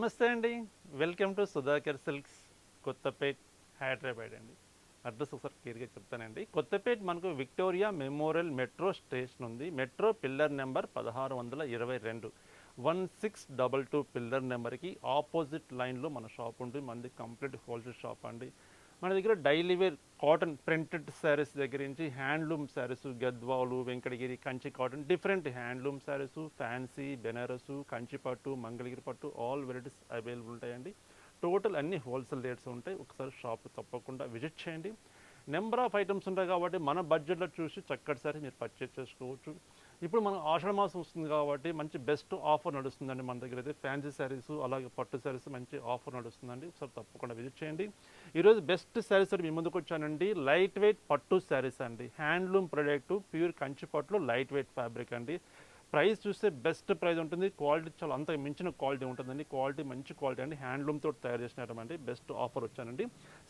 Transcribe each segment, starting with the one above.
నమస్తే అండి. Welcome to Sudhakar silks Kothapet Hyderabad అండి. అడ్రస్ ఒకసారి క్లియర్గా చెప్తానండి. కొత్తపేట్ మనకు విక్టోరియా మెమోరియల్ మెట్రో స్టేషన్ ఉంది. మెట్రో పిల్లర్ నెంబర్ పదహారు వందల ఇరవై రెండు. One six double two pillar నెంబర్కి ఆపోజిట్ లైన్లో మన షాప్ ఉంటుంది. మనది కంప్లీట్ హోల్సేల్ షాప్ అండి. మన దగ్గర daily wear cotton printed saris దగ్గర నుంచి handloom saris Gadwal Venkatagiri Kanchi cotton different handloom saris fancy Banaras Kanchi పట్టు మంగళగిరి పట్టు ఆల్ వెరైటీస్ అవైలబుల్ ఉంటాయండి. టోటల్ అన్ని హోల్సేల్ రేట్స్ ఉంటాయి. ఒకసారి షాప్ తప్పకుండా విజిట్ చేయండి. నెంబర్ ఆఫ్ ఐటమ్స్ ఉంటాయి కాబట్టి మన బడ్జెట్లో చూసి చక్కటి సారీ మీరు పర్చేస్ చేసుకోవచ్చు. ఇప్పుడు మన ఆషాఢ మాసం వస్తుంది కాబట్టి మంచి బెస్ట్ ఆఫర్ నడుస్తుందండి మన దగ్గర అయితే. ఫ్యాన్సీ శారీస్ అలాగే పట్టు శారీస్ మంచి ఆఫర్ నడుస్తుందండి. ఒకసారి తప్పకుండా విజిట్ చేయండి. ఈరోజు బెస్ట్ శారీస్ మీ ముందుకు వచ్చానండి. లైట్ వెయిట్ పట్టు శారీస్ అండి. హ్యాండ్లూమ్ ప్రొడక్ట్ ప్యూర్ కంచి పట్లు లైట్ వెయిట్ ఫ్యాబ్రిక్ అండి. ప్రైస్ చూస్తే బెస్ట్ ప్రైస్ ఉంటుంది. క్వాలిటీ చాలా అంత మించిన క్వాలిటీ ఉంటుందండి. క్వాలిటీ మంచి క్వాలిటీ అండి. హ్యాండ్లూమ్ తయారు చేసినటువంటి బెస్ట్ ఆఫర్ వచ్చానండి.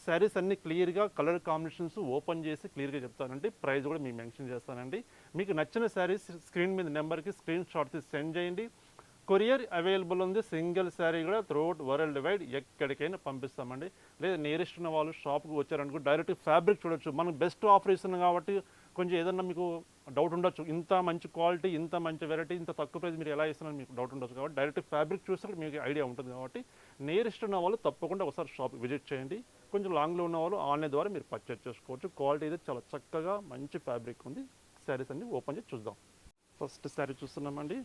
శారీస్ అన్ని క్లియర్గా కలర్ కాంబినేషన్స్ ఓపెన్ చేసి క్లియర్గా చెప్తానండి. ప్రైస్ కూడా మీకు మెన్షన్ చేస్తానండి. మీకు నచ్చిన శారీస్ స్క్రీన్ మీద నెంబర్కి స్క్రీన్ షాట్ తీసి సెండ్ చేయండి. కొరియర్ అవైలబుల్ ఉంది. సింగిల్ శారీ కూడా త్రూఅవుట్ వరల్డ్ వైడ్ ఎక్కడికైనా పంపిస్తామండి. లేదా నియరెస్ట్ ఉన్న వాళ్ళు షాప్కి వచ్చారనుకో డైరెక్ట్ ఫ్యాబ్రిక్ చూడొచ్చు. మనకు బెస్ట్ ఆఫర్ ఇస్తున్నాం కాబట్టి కొంచెం ఏదన్నా మీకు డౌట్ ఉండొచ్చు. ఇంత మంచి క్వాలిటీ ఇంత మంచి వెరైటీ ఇంత తక్కువ ప్రైస్ మీరు ఎలా ఇస్తున్నారు మీకు డౌట్ ఉండొచ్చు కాబట్టి డైరెక్ట్ ఫ్యాబ్రిక్ చూస్తే మీకు ఐడియా ఉంటుంది కాబట్టి నియరెస్ట్ ఉన్న వాళ్ళు తప్పకుండా ఒకసారి షాప్ విజిట్ చేయండి. కొంచెం లాంగ్లో ఉన్న వాళ్ళు ఆన్లైన్ ద్వారా మీరు పర్చేస్ చేసుకోవచ్చు. క్వాలిటీ అయితే చాలా చక్కగా మంచి ఫ్యాబ్రిక్ ఉంది. శారీస్ అన్ని ఓపెన్ చేసి చూద్దాం. ఫస్ట్ శారీ చూస్తున్నామండి.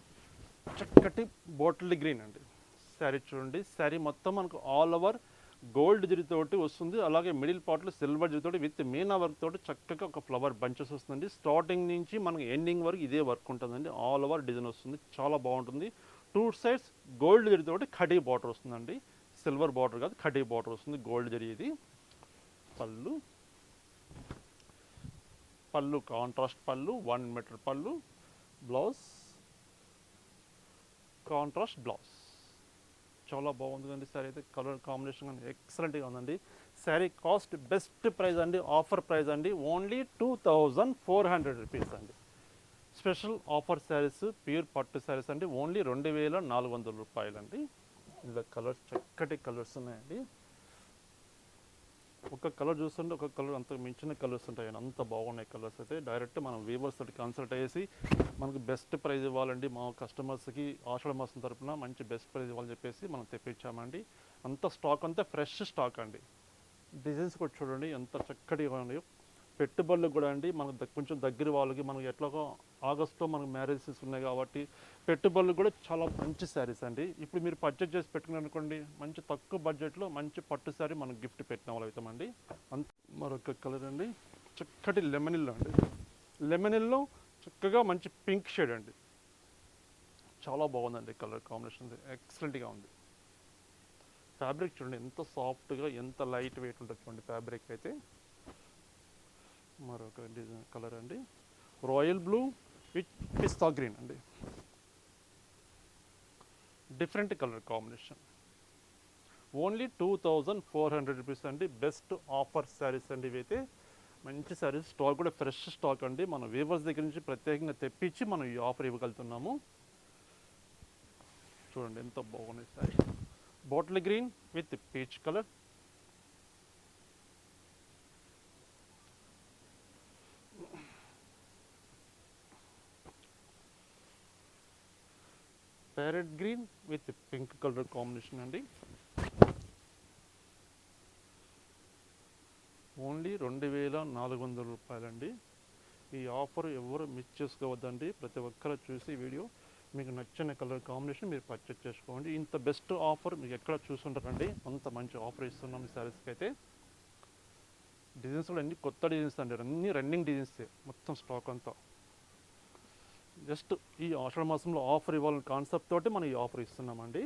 చక్కటి బాటిల్ గ్రీన్ అండి. శారీ చూడండి. శారీ మొత్తం మనకు ఆల్ ఓవర్ గోల్డ్ జరితోటి వస్తుంది. అలాగే మిడిల్ పార్ట్లో సిల్వర్ జరితోటి విత్ మీనా వర్క్ తోటి చక్కగా ఒక ఫ్లవర్ బంచెస్ వస్తుందండి. స్టార్టింగ్ నుంచి మనకి ఎండింగ్ వరకు ఇదే వర్క్ ఉంటుందండి. ఆల్ ఓవర్ డిజైన్ వస్తుంది. చాలా బాగుంటుంది. టూ సైడ్స్ గోల్డ్ జరితోటి కడీ బార్డర్ వస్తుందండి. సిల్వర్ బార్డర్ కాదు కడీ బార్డర్ వస్తుంది గోల్డ్ జరిగేది పళ్ళు. పళ్ళు కాంట్రాస్ట్ పళ్ళు వన్ మీటర్ పళ్ళు బ్లౌజ్. Contrast blouse. చాలా బాగుందండి శారీ అయితే కలర్ కాంబినేషన్ కానీ ఎక్సలెంట్గా ఉందండి. శారీ కాస్ట్ బెస్ట్ ప్రైస్ అండి ఆఫర్ ప్రైస్ అండి only two thousand four hundred rupees అండి. స్పెషల్ ఆఫర్ శారీస్ ప్యూర్ పట్టు శారీస్ అండి ఓన్లీ రెండు వేల నాలుగు వందల రూపాయలండి. ఇందులో కలర్స్ చక్కటి కలర్స్ ఉన్నాయండి. ఒక కలర్ చూస్తుంటే ఒక కలర్ అంత మించిన కలర్స్ ఉంటాయి. అంత బాగున్నాయి కలర్స్ అయితే డైరెక్ట్ మనం వీవర్స్ తోటి కన్సల్ట్ అయ్యేసి మనకు బెస్ట్ ప్రైజ్ ఇవ్వాలండి. మా కస్టమర్స్కి ఆషాఢ మాసం తరపున మంచి బెస్ట్ ప్రైజ్ ఇవ్వాలని చెప్పేసి మనం తెప్పించామండి. అంత స్టాక్ అంతా ఫ్రెష్ స్టాక్ అండి. డిజైన్స్ కూడా చూడండి ఎంత చక్కటిగా ఉన్నాయో. పెట్టుబడులు కూడా అండి మనకు కొంచెం దగ్గర వాళ్ళకి మనకి ఎట్లాగో ఆగస్టులో మనకు మ్యారేజెస్ ఉన్నాయి కాబట్టి పెట్టుబడులు కూడా చాలా మంచి శారీస్ అండి. ఇప్పుడు మీరు పర్చేజ్ చేసి పెట్టుకున్నారు అనుకోండి మంచి తక్కువ బడ్జెట్లో మంచి పట్టు శారీ మనం గిఫ్ట్ పెట్టిన వాళ్ళు అవుతామండి అంత మరొక కలర్ అండి చక్కటి లెమనిల్లో అండి. లెమనిల్లో చక్కగా మంచి పింక్ షేడ్ అండి. చాలా బాగుందండి కలర్ కాంబినేషన్ ఎక్సలెంట్గా ఉంది. ఫ్యాబ్రిక్ చూడండి ఎంత సాఫ్ట్గా ఎంత లైట్ వెయిట్ ఉంటుంది చూడండి ఫ్యాబ్రిక్ అయితే. మరొక డిజైన్ కలర్ అండి. Royal blue with pista green అండి. Different colour combination only two thousand four hundred rupees అండి. బెస్ట్ ఆఫర్ శారీస్ అండి ఇవైతే. మంచి శారీస్ స్టాక్ కూడా ఫ్రెష్ స్టాక్ అండి. మన వీవర్స్ దగ్గర నుంచి ప్రత్యేకంగా తెప్పించి మనం ఈ ఆఫర్ ఇవ్వగలుగుతున్నాము. చూడండి ఎంత బాగున్నాయి sari bottle green with peach colour parrot green with pink colour combination అండి. ఓన్లీ రెండు వేల నాలుగు వందల రూపాయలండి. ఈ ఆఫర్ ఎవరు మిస్ చేసుకోవద్దండి. ప్రతి ఒక్కరు చూసి వీడియో మీకు నచ్చిన కలర్ కాంబినేషన్ మీరు పర్చేస్ చేసుకోండి. ఇంత బెస్ట్ ఆఫర్ మీకు ఎక్కడ చూసుంటారండి? అంత మంచి ఆఫర్ ఇస్తున్నాం ఈ శారీస్కి అయితే. డిజైన్స్ కూడా అన్ని కొత్త డిజైన్స్ అండి. అన్ని రన్నింగ్ డిజైన్స్ మొత్తం స్టాక్ అంతా. జస్ట్ ఈ ఆషాఢ మాసంలో ఆఫర్ ఇవ్వాలని కాన్సెప్ట్ తోటి మనం ఈ ఆఫర్ ఇస్తున్నామండి.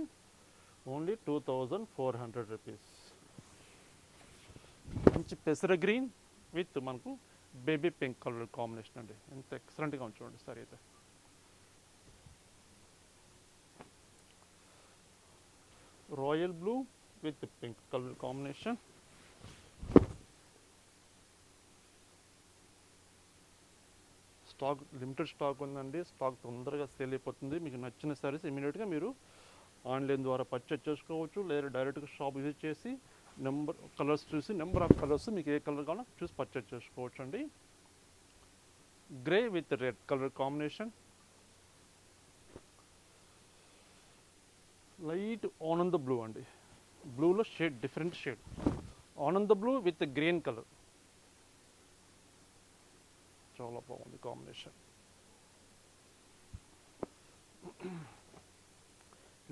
Only two thousand four hundred rupees మంచి పెసర గ్రీన్ విత్ మనకు బేబీ పింక్ కలర్ కాంబినేషన్ అండి. ఎంత ఎక్సలెంట్గా ఉంది చూడండి సరే అయితే. Royal blue with pink colour combination. Stock limited stock ఉందండి. స్టాక్ తొందరగా సేల్ అయిపోతుంది. మీకు నచ్చిన సారీస్ ఇమీడియట్గా మీరు ఆన్లైన్ ద్వారా పర్చేజ్ చేసుకోవచ్చు. లేదా డైరెక్ట్గా షాప్ విజిట్ చేసి నెంబర్ కలర్స్ చూసి నెంబర్ ఆఫ్ కలర్స్ మీకు ఏ కలర్ కావాలో చూసి పర్చేజ్ చేసుకోవచ్చు అండి grey with red colour combination. Light ఆనంద బ్లూ అండి. బ్లూలో షేడ్ డిఫరెంట్ షేడ్. ఆనంద బ్లూ విత్ గ్రీన్ కలర్. చాలా బాగుంది Lemon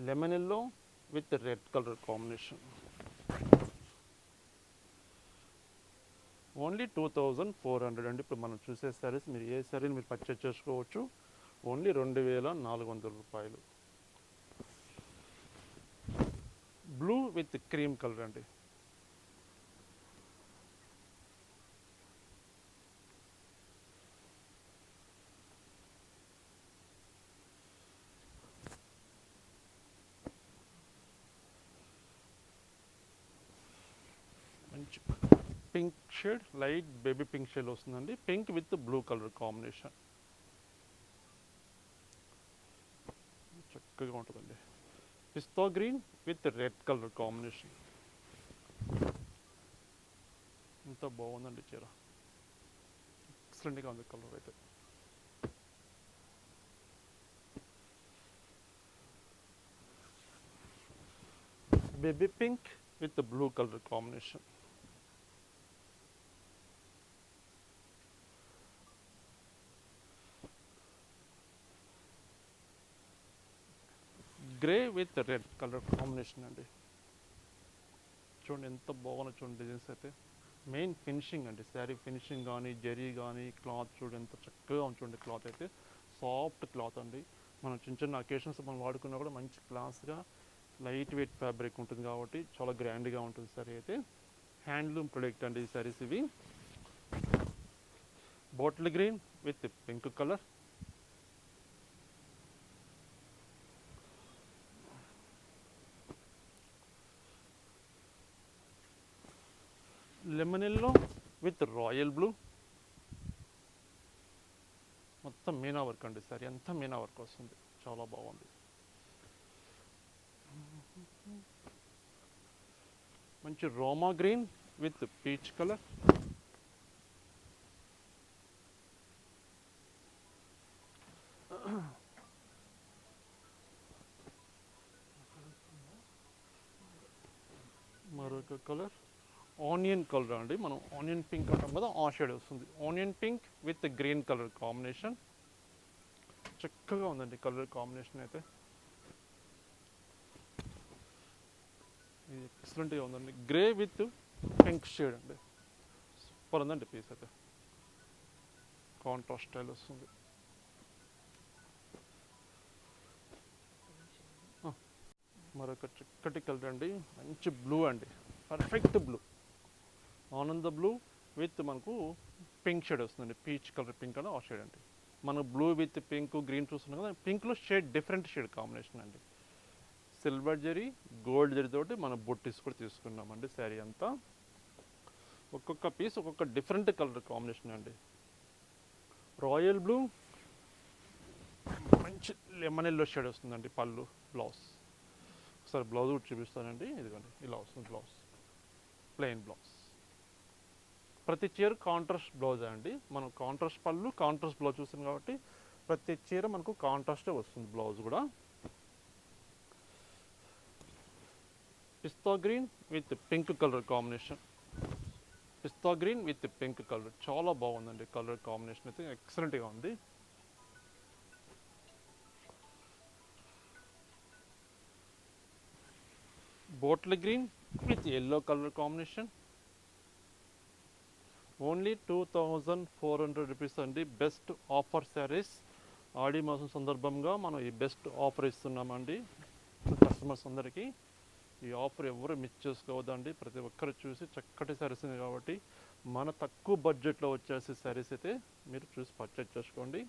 lemon yellow with red colour combination only two thousand four hundred అండి. ఇప్పుడు మనం చూసే సారీస్ మీరు ఏ సారీని మీరు పర్చేజ్ చేసుకోవచ్చు? ఓన్లీ రెండు వేల నాలుగు వందల రూపాయలు. బ్లూ విత్ క్రీమ్ కలర్ అండి మంచి pink shade light baby pink shade వస్తుందండి. Pink with blue colour combination చక్కగా ఉంటుందండి. Pista green with red colour combination ఎంత బాగుందండి చీర. ఎక్సలెంట్గా ఉంది కలర్ అయితే. Baby pink with blue colour combination grey with red colour combination అండి. చూడండి ఎంత బాగున్నా చూడండి డిజైన్స్ అయితే. మెయిన్ ఫినిషింగ్ అండి. శారీ ఫినిషింగ్ కానీ జరీ కానీ క్లాత్ చూడండి ఎంత చక్కగా ఉంచండి చూడండి క్లాత్ అయితే. సాఫ్ట్ క్లాత్ అండి. మనం చిన్న చిన్న అకేషన్స్ మనం వాడుకున్నా కూడా మంచి క్లాస్గా లైట్ వెయిట్ ఫ్యాబ్రిక్ ఉంటుంది కాబట్టి చాలా గ్రాండ్గా ఉంటుంది సారీ అయితే. హ్యాండ్లూమ్ ప్రొడక్ట్ అండి ఈ సారీస్ ఇవి. Bottle green with pink colour lemon yellow with royal blue. మొత్తం మీనా వర్క్ అండి సారీ. అంతా మీనా వర్క్ వస్తుంది. చాలా బాగుంది. మంచి రోమా గ్రీన్ విత్ పీచ్ కలర్. మరొక కలర్. ఆనియన్ కలర్ అండి. మనం ఆనియన్ పింక్ అంటాం కదా ఆ షేడ్ వస్తుంది. Onion pink with green colour combination. చక్కగా ఉందండి కలర్ కాంబినేషన్ అయితే. ఇది ఎక్సలెంట్గా ఉందండి. గ్రే విత్ పింక్ షేడ్ అండి. సూపర్ ఉందండి పీస్ అయితే. కాంట్రాస్ట్ స్టైల్ వస్తుంది. మరొక చక్కటి కలర్ అండి. మంచి బ్లూ అండి. Perfect blue. ఆనంద బ్లూ విత్ మనకు పింక్ షేడ్ వస్తుందండి. పీచ్ కలర్ పింక్ అని ఆ షేడ్ అండి. మనం బ్లూ విత్ పింక్ గ్రీన్ చూస్తున్నాం కదా పింక్లో షేడ్ డిఫరెంట్ షేడ్ కాంబినేషన్ అండి. సిల్వర్ జరీ గోల్డ్ జరీ తోటి మనం బొట్టిస్ కూడా తీసుకున్నామండి శారీ అంతా. ఒక్కొక్క పీస్ ఒక్కొక్క డిఫరెంట్ కలర్ కాంబినేషన్ అండి. రాయల్ బ్లూ మంచి లెమన్ ఎల్లో షేడ్ వస్తుందండి పళ్ళు బ్లౌజ్. ఒకసారి బ్లౌజ్ కూడా చూపిస్తానండి. ఇదిగోండి ఇలా వస్తుంది బ్లౌజ్. Plain blouse. ప్రతి చీర కాంట్రాస్ట్ బ్లౌజ్ అండి. మనం కాంట్రాస్ట్ పళ్ళు కాంట్రాస్ట్ బ్లౌజ్ చూస్తాం కాబట్టి ప్రతి చీర మనకు కాంట్రాస్టే వస్తుంది బ్లౌజ్ కూడా. Pista green with pink colour combination pista green with pink colour చాలా బాగుందండి కలర్ కాంబినేషన్ అయితే. ఎక్సలెంట్గా ఉంది. Bottle green with yellow colour combination only two thousand four hundred rupees అండి. Best offer saris. ఆడి మాసం సందర్భంగా మనం ఈ బెస్ట్ ఆఫర్ ఇస్తున్నామండి. కస్టమర్స్ అందరికీ ఈ ఆఫర్ ఎవరు మిస్ చేసుకోవద్దండి. ప్రతి ఒక్కరు చూసి చక్కటి శారీస్ ఉంది కాబట్టి మన తక్కువ బడ్జెట్లో వచ్చేసే శారీస్ అయితే మీరు చూసి పర్చేజ్ చేసుకోండి.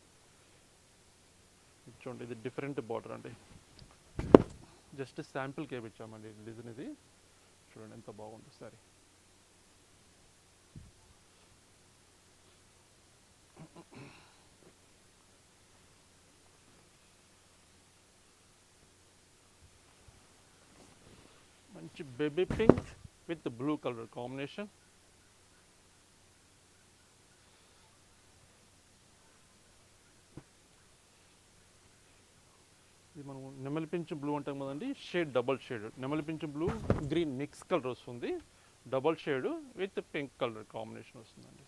ఇది చూడండి ఇది డిఫరెంట్ బార్డర్ అండి. జస్ట్ శాంపిల్కి వేయించామండి డిజైన్ ఇది. చూడండి ఎంత బాగుంది సారీ మంచి baby pink with blue colour combination. ఇది మనం నెమలిపించు బ్లూ అంటాం కదండి షేడ్ డబల్ షేడ్. నెమలిపించు బ్లూ గ్రీన్ మిక్స్ కలర్ వస్తుంది. Double shade with pink colour combination వస్తుందండి.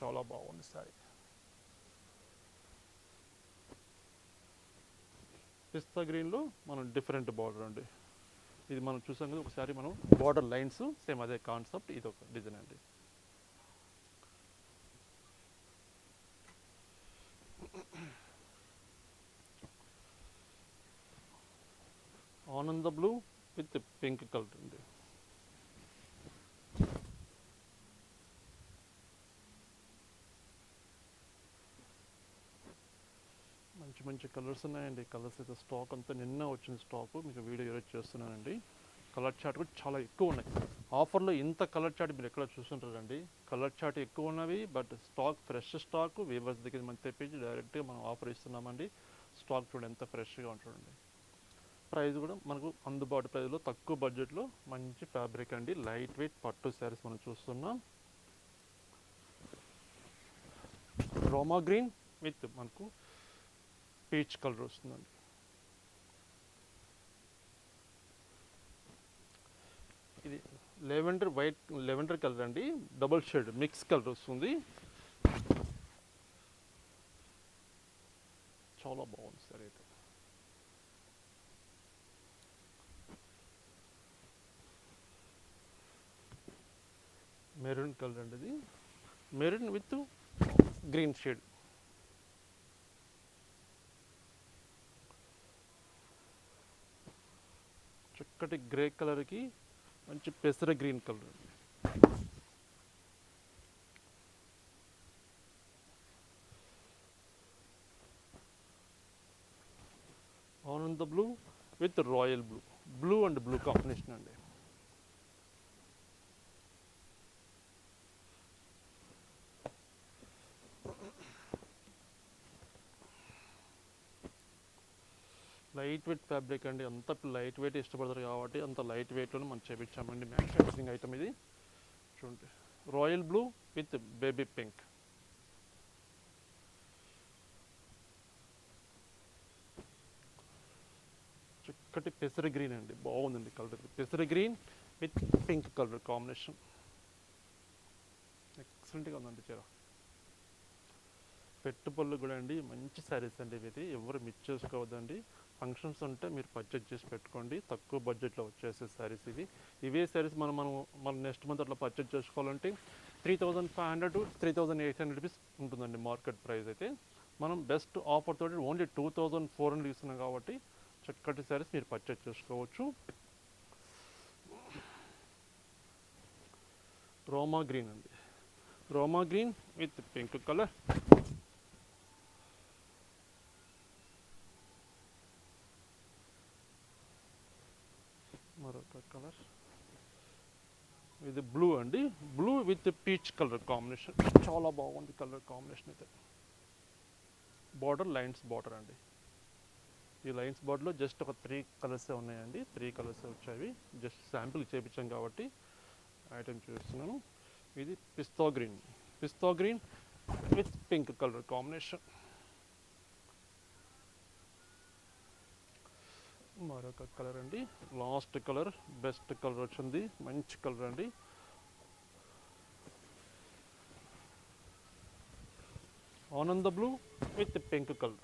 చాలా బాగుంది సారీ పిస్తా గ్రీన్లో మనం డిఫరెంట్ బార్డర్ అండి. ఇది మనం చూసాం కదా ఒకసారి మనం బార్డర్ లైన్స్ సేమ్ అదే కాన్సెప్ట్ ఇది ఒక డిజైన్ అండి. ఆనంద బ్లూ విత్ పింక్ కలర్ అండి. మంచి కలర్స్ ఉన్నాయండి. కలర్స్ అయితే స్టాక్ అంతా నిన్న వచ్చిన స్టాక్. మీకు వీడియో ఈరోజు చేస్తున్నానండి. కలర్ చార్ట్ కూడా చాలా ఎక్కువ ఉన్నాయి. ఆఫర్లో ఇంత కలర్ చార్ట్ మీరు ఎక్కడ చూస్తుంటారండి? కలర్ చాట్ ఎక్కువ ఉన్నవి but stock fresh stock. Weavers దగ్గర మనం తెప్పించి డైరెక్ట్గా మనం ఆఫర్ ఇస్తున్నామండి. స్టాక్ చూడండి ఎంత ఫ్రెష్గా ఉంటుందండి ప్రైస్ కూడా మనకు అందుబాటు ప్రైస్లో తక్కువ బడ్జెట్లో మంచి ఫ్యాబ్రిక్ అండి. లైట్ వెయిట్ పట్టు శారీస్ మనం చూస్తున్నాం. రోమా గ్రీన్ విత్ మనకు పీచ్ కలర్ వస్తుందండి. ఇది లెవెండర్ వైట్ లెవెండర్ కలర్ అండి. డబుల్ షేడ్ మిక్స్ కలర్ వస్తుంది. చాలా బాగుంది సార్ అయితే. మెరూన్ కలర్ అండి ఇది. Maroon with green shade. చక్కటి గ్రే కలర్కి మంచి పెసర గ్రీన్ కలర్. ఆనంద blue with royal blue. Blue and blue combination అండి. లైట్ వెయిట్ ఫ్యాబ్రిక్ అండి. అంత లైట్ వెయిట్ ఇష్టపడతారు కాబట్టి అంత లైట్ వెయిట్లోనే మనం చేపించామండి. మ్యానుఫ్యాక్చరింగ్ ఐటమ్ ఇది. చూడండి. Royal blue with baby pink చక్కటి పెసర గ్రీన్ అండి. బాగుందండి కలర్ పెసర green with pink colour combination ఎక్సలెంట్గా ఉందండి చీర. పెట్టుబడులు కూడా అండి. మంచి శారీస్ అండి ఇవి ఎవరు మిస్ చేసుకోవద్దండి. ఫంక్షన్స్ ఉంటే మీరు పర్చేజ్ చేసి పెట్టుకోండి. తక్కువ బడ్జెట్లో వచ్చేసే శారీస్ ఇవి. ఇవే శారీస్ మనం మనం మన నెక్స్ట్ మంత్ అట్లా పర్చేజ్ చేసుకోవాలంటే three thousand five hundred to three thousand eight hundred rupees ఉంటుందండి మార్కెట్ ప్రైస్ అయితే. మనం బెస్ట్ ఆఫర్ తోటి only two thousand four hundred ఇస్తున్నాం కాబట్టి చక్కటి శారీస్ మీరు పర్చేజ్ చేసుకోవచ్చు. రోమా గ్రీన్ అండి. రోమా green with pink colour colour ఇది బ్లూ అండి. Blue with peach colour combination. చాలా బాగుంది కలర్ కాంబినేషన్ అయితే. బార్డర్ లైన్స్ బార్డర్ అండి. ఈ లైన్స్ బార్డర్లో జస్ట్ ఒక త్రీ కలర్సే ఉన్నాయండి. త్రీ కలర్సే వచ్చాయి. జస్ట్ శాంపిల్ చేపించాం కాబట్టి ఐటెం చూస్తున్నాను. ఇది pista green. Pista green with pink colour combination. మరొక కలర్ అండి. లాస్ట్ కలర్ బెస్ట్ కలర్ వచ్చింది. మంచి కలర్ అండి. ఆనంద బ్లూ విత్ పింక్ కలర్.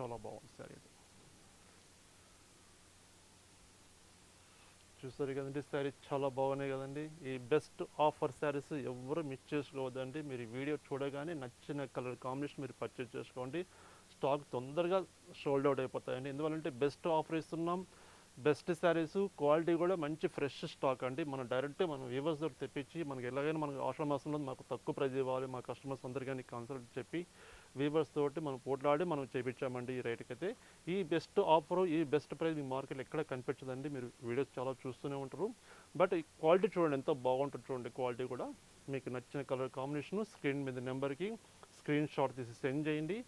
చాలా బాగుంది సార్ ఇది చూస్తారు కదండి శారీ చాలా బాగున్నాయి కదండి. ఈ బెస్ట్ ఆఫర్ శారీస్ ఎవరు మిస్ చేసుకోవద్దండి. మీరు వీడియో చూడగానే నచ్చిన కలర్ కాంబినేషన్ మీరు పర్చేజ్ చేసుకోండి. స్టాక్ తొందరగా షోల్డ్ అవుట్ అయిపోతాయండి. ఎందువల్లంటే బెస్ట్ ఆఫర్ ఇస్తున్నాం. బెస్ట్ శారీస్ క్వాలిటీ కూడా మంచి ఫ్రెష్ స్టాక్ అండి. మనం డైరెక్ట్ మనం వ్యూవర్స్ దగ్గర తెప్పించి మనకి ఎలాగైనా మనకు అవసరం వస్తుందో మాకు తక్కువ ప్రైజ్ ఇవ్వాలి. మా కస్టమర్స్ అందరికీ కన్సల్ట్ చెప్పి వీవర్స్ తోటి మనం పోట్లాడి మనం చేపించామండి ఈ రేట్కి అయితే ఈ బెస్ట్ ఆఫర్ ఈ బెస్ట్ ప్రైస్ మీ మార్కెట్లో ఎక్కడ కనిపించదండి మీరు వీడియోస్ చాలా చూస్తూనే ఉంటారు. బట్ ఈ క్వాలిటీ చూడండి ఎంతో బాగుంటుంది చూడండి క్వాలిటీ కూడా. మీకు నచ్చిన కలర్ కాంబినేషన్ స్క్రీన్ మీద నెంబర్కి స్క్రీన్ షాట్ తీసి సెండ్ చేయండి.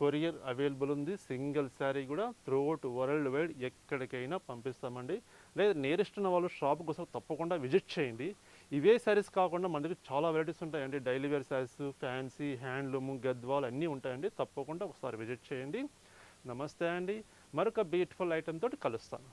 కొరియర్ అవైలబుల్ ఉంది సింగిల్ శారీ కూడా త్రూఅవుట్ వరల్డ్ వైడ్ ఎక్కడికైనా పంపిస్తామండి. లేదా నియరెస్ట్ ఉన్న వాళ్ళు షాప్కి కోసం తప్పకుండా విజిట్ చేయండి. ఇవే శారీస్ కాకుండా మన దగ్గర చాలా వెరైటీస్ ఉంటాయండి. Daily wear saris fancy handloom Gadwal అన్నీ ఉంటాయండి. తప్పకుండా ఒకసారి విజిట్ చేయండి. నమస్తే అండి. మరొక బ్యూటిఫుల్ ఐటెం తోటి కలుస్తాను.